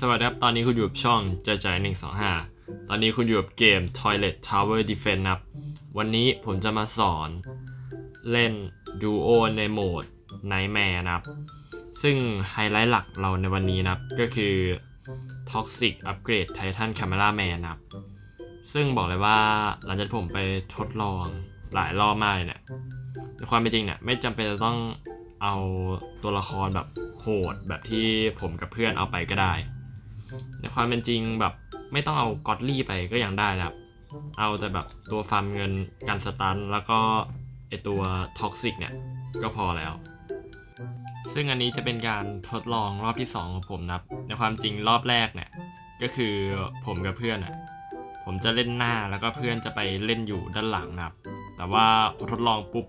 สวัสดีครับ ตอนนี้คุณอยู่กับช่องใจใจหนึ่งสองห้าตอนนี้คุณอยู่กับเกม Toilet Tower Defense นะครับ วันนี้ผมจะมาสอนเล่นดูโอในโหมด Nightmare นะครับ ซึ่งไฮไลท์หลักเราในวันนี้นะครับก็คือ Toxic Upgrade Titan Camera Man นะครับ ซึ่งบอกเลยว่าหลังจากผมไปทดลองหลายรอบมากเลยเนี่ยในความเป็นจริงเนี่ยไม่จำเป็นจะต้องเอาตัวละครแบบ โหดแบบที่ผมกับเพื่อนเอาไปก็ได้ ในความเป็นจริงแบบไม่ต้องเอากอดลี่ไปก็ยังได้นะครับ เอาแต่แบบตัวฟาร์มเงินกันสตันแล้วก็ไอตัวท็อกซิกเนี่ยก็พอแล้ว ซึ่งอันนี้จะเป็นการทดลองรอบที่ 2 ของผมนะครับ ในความจริงรอบแรกเนี่ยก็คือผมกับเพื่อนอะผมจะเล่นหน้าแล้วก็เพื่อนจะไปเล่นอยู่ด้านหลังนะครับ แต่ว่าทดลองปุ๊บ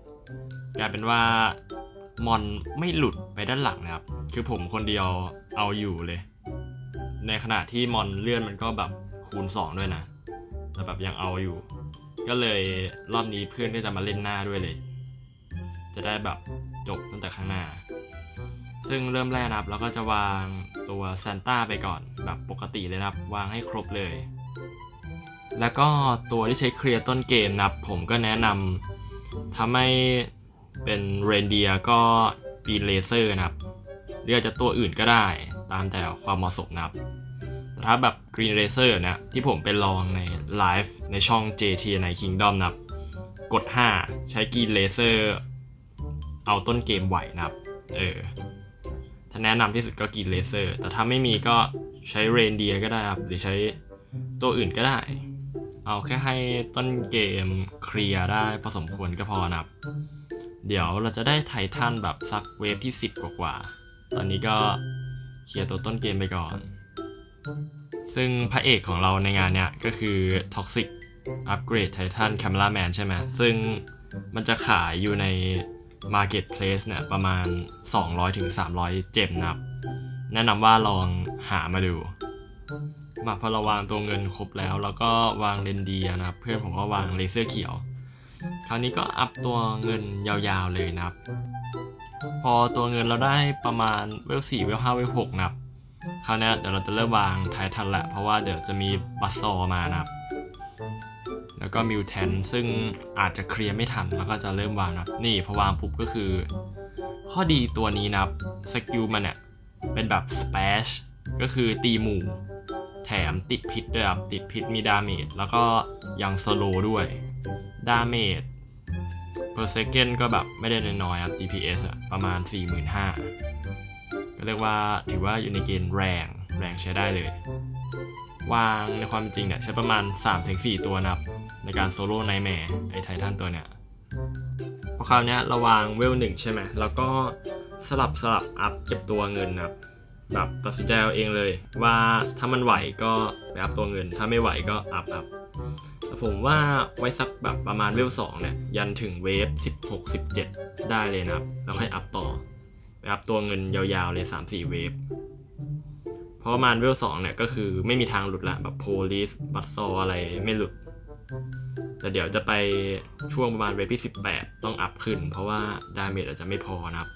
กลายเป็นว่า มอนไม่หลุดไปด้านหลังนะครับ คือผมคนเดียวเอาอยู่เลย ในขณะที่มอนเลื่อนมันก็แบบคูณ 2 ด้วยนะแต่แบบยังเอาอยู่ ก็เลยรอบนี้เพื่อนก็จะมาเล่นหน้าด้วยเลย จะได้แบบจบตั้งแต่ข้างหน้า ซึ่งเริ่มแรกนะครับเราก็จะวางตัวซานต้าไปก่อนแบบปกติเลยนะครับ วางให้ครบเลย แล้วก็ตัวที่ใช้เคลียร์ต้นเกมนะครับผมก็แนะนำทำให้ เป็นเรนเดียก็ปีนเลเซอร์นะครับหรืออาจจะตัวอื่นก็ได้ตามแต่ความเหมาะสมนะครับถ้าแบบ Green Racer เนี่ยที่ผมไปลองในไลฟ์ในช่อง JT ใน Kingdom นะครับ กด 5 ใช้ Green Racer เอาต้นเกมไหวนะครับ เออ ถ้าแนะนำที่สุดก็ Green Racer แต่ถ้าไม่มีก็ใช้เรนเดียก็ได้ครับ หรือใช้ตัวอื่นก็ได้ เอาแค่ให้ต้นเกมเคลียร์ได้พอสมควรก็พอนะครับ เดี๋ยวเราจะได้ไททันแบบซักเวฟที่ 10 กว่าๆตอนนี้ก็เคลียร์ตัวต้นเกมไปก่อน ซึ่งพระเอกของเราในงานเนี้ยก็คือ Toxic Upgrade Titan Cameraman ใช่ไหมซึ่งมันจะขายอยู่ใน Marketplace เนี่ยประมาณ 200-300 เจมนะครับ แนะนำว่าลองหามาดู มาพอเราวางตัวเงินครบแล้ว แล้วก็วางเลนเดียนะครับเพื่อนผมก็วางเลเซอร์เขียว คราวนี้ก็อัพตัวเงินยาวๆเลยนะครับ พอตัวเงินเราได้ประมาณเวล4เวล5เวล6นะครับคราวนี้เดี๋ยวเราจะเริ่มวางไททันละเพราะว่าเดี๋ยวจะมีบัสซอมานะครับ แล้วก็มิวแทนซึ่งอาจจะเคลียร์ไม่ทันแล้วก็จะเริ่มวางนะนี่พอวางปุ๊บก็คือ ข้อดีตัวนี้นะครับสกิลมันเนี่ยเป็นแบบสเปชก็คือตีหมู่ แถมติดพิษด้วยครับติดพิษมีดาเมจแล้วก็ยังสโลด้วย ดาเมจ per second ก็แบบไม่ได้น้อยๆครับ DPS อะประมาณ 45,000 ก็เรียกว่าถือว่าอยู่ในเกณฑ์แรงแรงใช้ได้เลย วางในความจริงเนี่ยใช้ประมาณ 3-4 ตัวนะครับ ในการโซโล่ไนแมร์ไอไททันตัวเนี้ยพอคราวเนี้ยราวางเวลหนึ่งใช่ไหมแล้วก็สลับสลับอัพเก็บตัวเงินนะครับแบบตัดสินใจเอาเองเลย ว่าถ้ามันไหวก็ไปอัพตัวเงิน ถ้าไม่ไหวก็อัพอัพ ผมว่าไว้สักแบบประมาณเวลสองเนี่ย ยันถึงเวฟ16 17 ได้เลยนะครับแล้วค่อยอัพต่อไปอัพตัวเงินยาวๆเลย 3 4 เวฟเพราะประมาณเวลสองเนี่ยก็คือไม่มีทางหลุดละแบบโพลิสบัตซออะไรไม่หลุด แต่เดี๋ยวจะไปช่วงประมาณเวฟที่ 18 ต้องอัพขึ้น เพราะว่าดาเมจอาจจะไม่พอนะครับ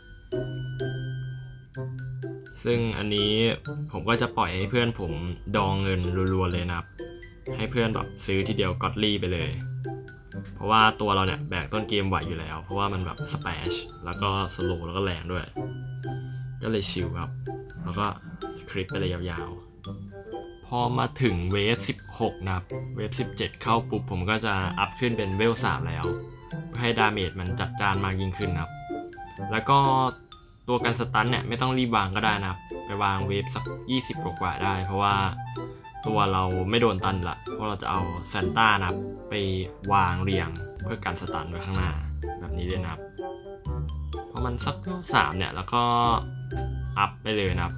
ซึ่งอันนี้ผมก็จะปล่อยให้เพื่อนผมดองเงินรัวๆเลยนะครับ ให้เพื่อนแบบซื้อทีเดียวก็อดลี่ไปเลย เพราะว่าตัวเราเนี่ยแบกต้นเกมไหวอยู่แล้ว เพราะว่ามันแบบสเปชแล้วก็สโลแล้วก็แรงด้วย ก็เลยชิลครับ แล้วก็สคริปไปเลยยาวๆ พอมาถึงเวฟ 16 นะครับ เวฟ 17 เข้าปุ๊บผมก็จะอัพขึ้นเป็นเวล 3 แล้วเพื่อให้ดาเมจมันจัดจานมากยิ่งขึ้นนะครับ แล้วก็ตัวกันสตันเนี่ยไม่ต้องรีบวางก็ได้นะครับ ไปวางเวฟสัก 20 กว่าได้ เพราะว่า ตัวเราไม่โดนตันละเพราะเราจะเอาซนต้านะไปวางเรียงเพื่อกันสตันไว้ข้างหน้าแบบนี้เลยนะครับพอมันสักสามเนี่ยแล้วก็อัพไปเลยนะครับ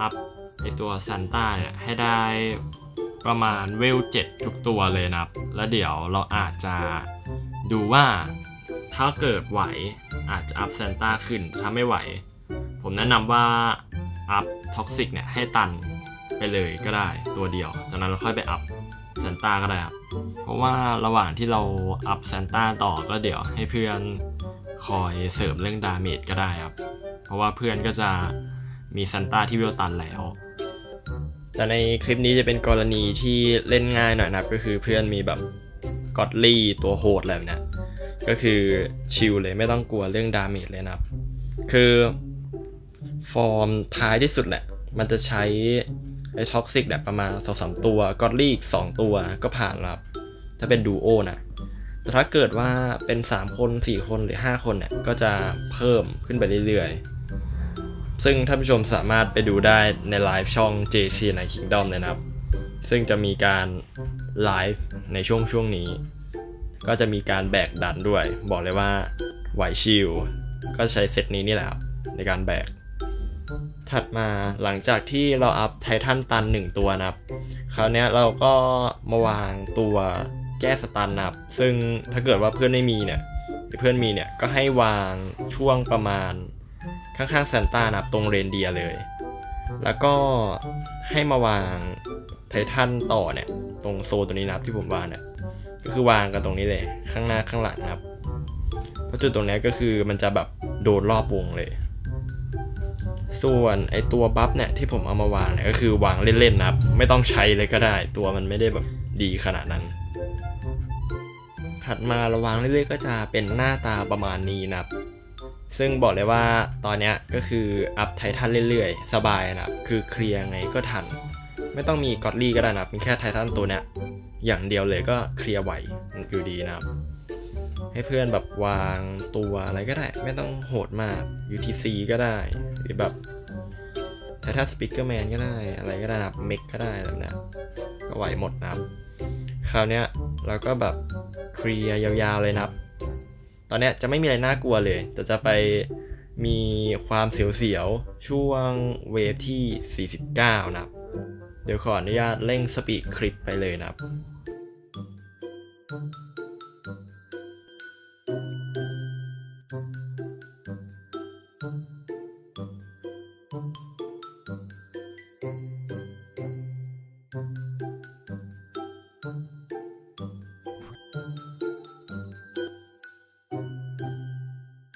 อัพไอตัวซานต้าเนี่ยให้ได้ประมาณเวล7ทุกตัวเลยนะครับ แล้วเดี๋ยวเราอาจจะดูว่าถ้าเกิดไหวอาจจะอัพซานต้าขึ้นถ้าไม่ไหว ผมแนะนำว่าอัพท็อกซิกเนี่ยให้ตัน ไปเลยก็ได้ตัวเดียว จากนั้นเราค่อยไปอัพซนต้าก็ได้ครับ เพราะว่าระหว่างที่เราอัพซนต้าต่อก็เดี๋ยวให้เพื่อนคอยเสริมเรื่องดาเมจก็ได้ครับ เพราะว่าเพื่อนก็จะมีซนต้าที่เวลตันแล้ว แต่ในคลิปนี้จะเป็นกรณีที่เล่นง่ายหน่อยนะครับ ก็คือเพื่อนมีแบบกอดลี่ตัวโหดอะไรแบบเนี้ยก็คือชิลเลยไม่ต้องกลัวเรื่องดาเมจเลยนะครับ คือฟอร์มท้ายที่สุดแหละ มันจะใช้ ไอ้ท็อกซิกแบบประมาณสองสามตัวกอดลี่อีกสองตัวก็ผ่านแล้วครับถ้าเป็นดูโอนะแต่ถ้าเกิดว่าเป็น 3 คน 4 คนหรือ 5 คนเนี่ย ก็จะเพิ่มขึ้นไปเรื่อยๆ ซึ่งท่านผู้ชมสามารถไปดูได้ในไลฟ์ช่อง JT ใน Kingdom เลยนะครับ ซึ่งจะมีการไลฟ์ในช่วงช่วงนี้ ก็จะมีการแบกดันด้วย บอกเลยว่าไหวชิลก็ใช้เซตนี้นี่แหละครับในการแบก ถัดมาหลังจากที่เราอัพไททันตัน 1 ตัวนะครับ คราวนี้เราก็มาวางตัวแก้สตันนะครับ ซึ่งถ้าเกิดว่าเพื่อนไม่มีเนี่ยหรือเพื่อนมีเนี่ยก็ให้วางช่วงประมาณข้างๆซานต้านะครับตรงเรนเดียเลย แล้วก็ให้มาวางไททันต่อเนี่ยตรงโซนตัวนี้นะครับที่ผมวางเนี่ยก็คือวางกันตรงนี้เลยข้างหน้าข้างหลังนะครับเพราะจุดตรงนี้ก็คือมันจะแบบโดนรอบวงเลย ส่วนไอตัวบัฟเนี่ยที่ผมเอามาวางเนี่ยก็คือวางเล่นๆนะครับ ไม่ต้องใช้เลยก็ได้ ตัวมันไม่ได้แบบดีขนาดนั้น ถัดมาระวางเรื่อยๆก็จะเป็นหน้าตาประมาณนี้นะครับ ซึ่งบอกเลยว่าตอนเนี้ยก็คืออัพไททันเรื่อยๆ สบายนะครับ คือเคลียร์ไงก็ทัน ไม่ต้องมีกอดลี่ก็ได้นะครับมีแค่ไททันตัวเนี้ยอย่างเดียวเลยก็เคลียร์ไหวอยู่ดีนะครับ ให้เพื่อนแบบวางตัวอะไรก็ได้ ไม่ต้องโหดมาก UTC ก็ได้ หรือแบบไททันสปิเกอร์แมนก็ได้อะไรก็ได้นะครับเมกก็ได้แบบเนี้ยก็ไหวหมดนะครับคราวเนี้ยเราก็แบบเคลียร์ยาวๆเลยนะครับ ตอนเนี้ยจะไม่มีอะไรน่ากลัวเลย แต่จะไปมีความเสียวๆ ช่วงเวฟที่ 49 นะครับ เดี๋ยวขออนุญาตเร่งสปีดคลิปไปเลยนะครับ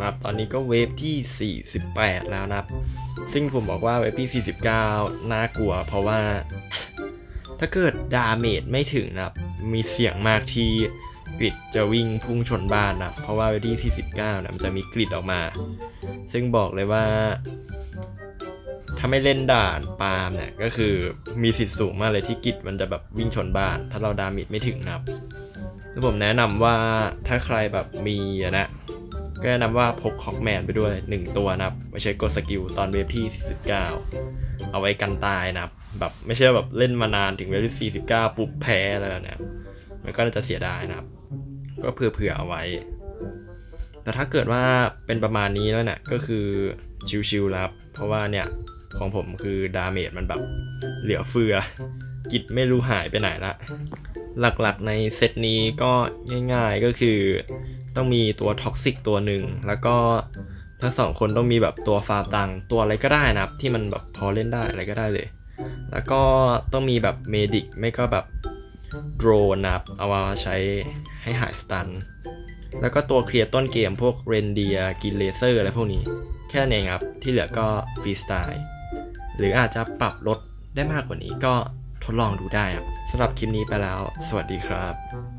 มาตอนนี้ก็เวฟที่ 48 แล้วนะครับ ซึ่งผมบอกว่าเวฟที่ 49 น่ากลัว เพราะว่าถ้าเกิดดาเมจไม่ถึงนะครับ มีเสียงมากที่กริดจะวิ่งพุ่งชนบ้านนะเพราะว่าเวฟที่ 49นะมันจะมีกริดออกมา ซึ่งบอกเลยว่า ถ้าไม่เล่นด่านปาล์มเนี่ยก็คือมีสิทธิ์สูงมากเลยที่กิจมันจะแบบวิ่งชนบ้าน ถ้าเราดาเมจไม่ถึงนะครับผมแนะนำว่าถ้าใครแบบมีนะ ก็แนะนำว่าพกคอกแมนไปด้วย 1 ตัวนะครับไว้ใช้กดสกิลตอนเวฟที่ 49 เอาไว้กันตายนะครับ แบบไม่ใช่แบบเล่นมานานถึงเวฟที่ 49 ปุ๊บแพ้อะไรแบบเนี้ยมันก็จะเสียดายนะครับ ก็เผื่อๆเอาไว้ แต่ถ้าเกิดว่าเป็นประมาณนี้แล้วเนี่ยก็คือชิวๆแล้วครับ เพราะว่าเนี่ยของผมคือดาเมจมันแบบเหลือเฟือ กิจไม่รู้หายไปไหนละ หลักๆในเซตนี้ก็ง่ายๆก็คือ ต้องมีตัวท็อกซิกตัวหนึ่งแล้วก็ทั้งสองคนต้องมีแบบตัวฟาร์มตังตัวอะไรก็ได้นะครับ ที่มันแบบพอเล่นได้อะไรก็ได้เลย แล้วก็ต้องมีแบบเมดิกไม่ก็แบบโดรนนะครับเอามาใช้ให้หายสตัน แล้วก็ตัวเคลียร์ต้นเกมพวกเรนเดียกินเลเซอร์อะไรพวกนี้ แค่นั้นเองครับ ที่เหลือก็ฟรีสไตล์หรืออาจจะปรับลดได้มากกว่านี้ก็ทดลองดูได้ครับสำหรับคลิปนี้ไปแล้ว สวัสดีครับ